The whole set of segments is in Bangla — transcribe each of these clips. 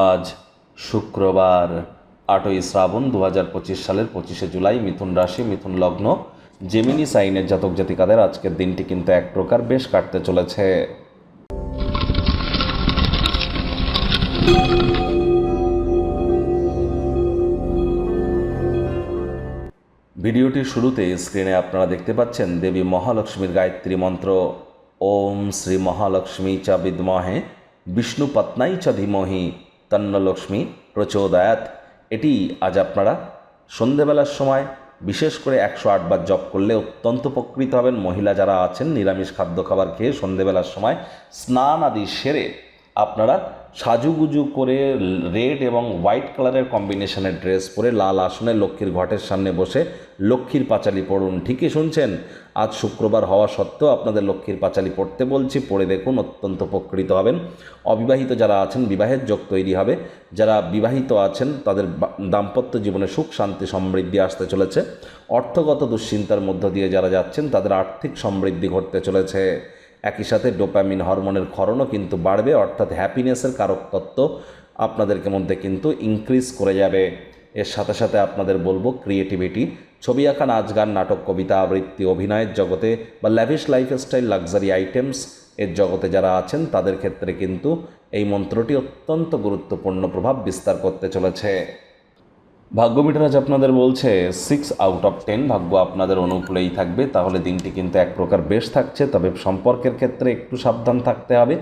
আজ শুক্রবার, আটই শ্রাবণ দু হাজার পঁচিশ সালের পঁচিশে জুলাই মিথুন রাশি, মিথুন লগ্ন। জেমিনি সাইনের জাতক জাতিকাদের আজকের দিনটি কিন্তু এক প্রকার বেশ কাটতে চলেছে। ভিডিওটির শুরুতে স্ক্রিনে আপনারা দেখতে পাচ্ছেন দেবী মহালক্ষ্মীর গায়ত্রী মন্ত্র। ওম শ্রী মহালক্ষ্মী চ বিদ্মহে, বিষ্ণু পত্নাই চ ধীমহি। তন্নলক্ষ্মী প্রচোদয়াত। এটি আজ আপনারা সন্ধেবেলার সময় বিশেষ করে একশো আটবার জপ করলে অত্যন্ত উপকৃত হবেন। মহিলা যারা আছেন, নিরামিষ খাদ্য খাবার খেয়ে সন্ধেবেলার সময় স্নান আদি সেরে আপনারা সাজুগুজু করে রেড এবং হোয়াইট কালারের কম্বিনেশনের ড্রেস পরে লাল আসনে লক্ষ্মীর ঘটের সামনে বসে লক্ষ্মীর পাঁচালি পড়ুন। ঠিকই শুনছেন? আজ শুক্রবার হওয়া সত্ত্বেও আপনাদের লক্ষ্মীর পাঁচালি পড়তে বলছি, পড়ে দেখুন, অত্যন্ত উপকৃত হবেন। অবিবাহিত যারা আছেন, বিবাহের যোগ তৈরি হবে। যারা বিবাহিত আছেন, তাদের দাম্পত্য জীবনে সুখ, শান্তি, সমৃদ্ধি আসতে চলেছে। অর্থগত দুশ্চিন্তার মধ্য দিয়ে যারা যাচ্ছেন, তাদের আর্থিক সমৃদ্ধি ঘটতে চলেছে। একই সাথে ডোপামিন হরমোনের ক্ষরণও কিন্তু বাড়বে, অর্থাৎ হ্যাপিনেসের কারক তত্ত্ব আপনাদেরকে মধ্যে কিন্তু ইনক্রিজ করে যাবে। এর সাথে সাথে আপনাদের বলব ক্রিয়েটিভিটি ছবি আঁকা, নাচ গান, নাটক, কবিতা, আবৃত্তি, অভিনয়ের জগতে বা ল্যাভিশ লাইফস্টাইল লাক্সারি আইটেমস এর জগতে যারা আছেন, তাদের ক্ষেত্রে কিন্তু এই মন্ত্রটি অত্যন্ত গুরুত্বপূর্ণ প্রভাব বিস্তার করতে চলেছে। ভাগ্য মিটার আজ আপনাদের বলছে সিক্স আউট অফ টেন ভাগ্য আপনাদের অনুকূলেই থাকবে। তাহলে দিনটি কিন্তু এক প্রকার বেশ থাকছে, তবে সম্পর্কের ক্ষেত্রে একটু সাবধান থাকতে হবে।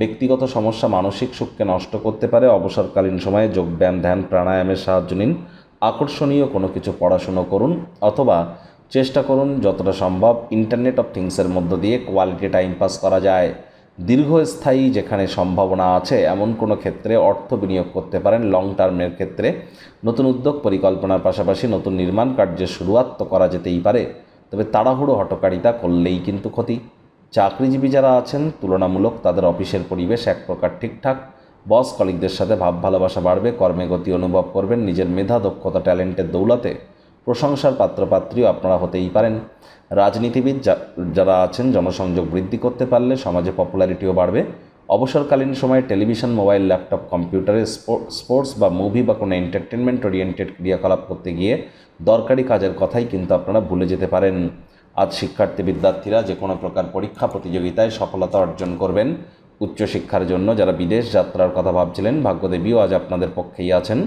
ব্যক্তিগত সমস্যা মানসিক সুখকে নষ্ট করতে পারে। অবসরকালীন সময়ে যোগব্যায়াম ধ্যান, প্রাণায়ামের সাহায্য নিন। আকর্ষণীয় কোনো কিছু পড়াশুনো করুন, অথবা চেষ্টা করুন, যতটা সম্ভব ইন্টারনেট অফ থিংসের মধ্য দিয়ে কোয়ালিটি টাইম পাস করা যায়। দীর্ঘস্থায়ী যেখানে সম্ভাবনা আছে, এমন কোনো ক্ষেত্রে অর্থ বিনিয়োগ করতে পারেন। লং টার্মের ক্ষেত্রে নতুন উদ্যোগ পরিকল্পনার পাশাপাশি নতুন নির্মাণ কার্যের শুরুয়াত তো করা যেতেই পারে, তবে তাড়াহুড়ো হটকারিতা করলেই কিন্তু ক্ষতি। চাকরিজীবী যারা আছেন, তুলনামূলক তাদের অফিসের পরিবেশ এক প্রকার ঠিকঠাক। বস কলিকদের সাথে ভাব ভালোবাসা বাড়বে, কর্মে গতি অনুভব করবেন, নিজের মেধা, দক্ষতা, ট্যালেন্টের দৌলতে। প্রশংসার পাত্রপাত্রীও আপনারা হতেই পারেন। রাজনীতিবিদ যারা আছেন, জনসংযোগ বৃদ্ধি করতে পারলে সমাজে পপুলারিটিও বাড়বে। অবসরকালীন সময়ে টেলিভিশন, মোবাইল, ল্যাপটপ, কম্পিউটারে স্পো- স্পোর্টস বা মুভি বা কোনো এন্টারটেনমেন্ট ওরিয়েন্টেড ক্রিয়াকলাপ করতে গিয়ে দরকারি কাজের কথাই কিন্তু আপনারা ভুলে যেতে পারেন। আজ শিক্ষার্থী বিদ্যার্থীরা যে কোনো প্রকার পরীক্ষা প্রতিযোগিতায় সফলতা অর্জন করবেন। উচ্চশিক্ষার জন্য যারা বিদেশ যাত্রার কথা ভাবছিলেন, ভাগ্যদেবীও আজ আপনাদের পক্ষেই আছেন।